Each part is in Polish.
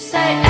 say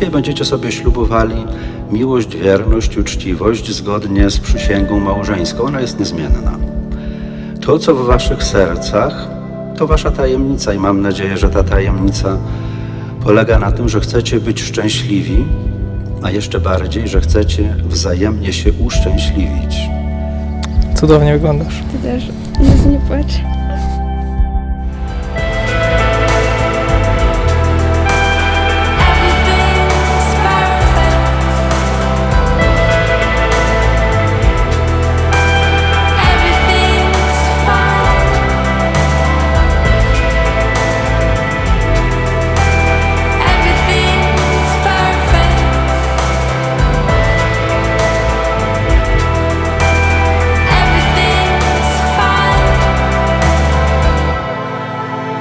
Dzisiaj będziecie sobie ślubowali miłość, wierność, uczciwość zgodnie z przysięgą małżeńską. Ona jest niezmienna. To, co w waszych sercach, to wasza tajemnica i mam nadzieję, że ta tajemnica polega na tym, że chcecie być szczęśliwi, a jeszcze bardziej, że chcecie wzajemnie się uszczęśliwić. Cudownie wyglądasz. Ty też. Jezu, nie płacz.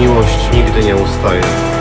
Miłość nigdy nie ustaje.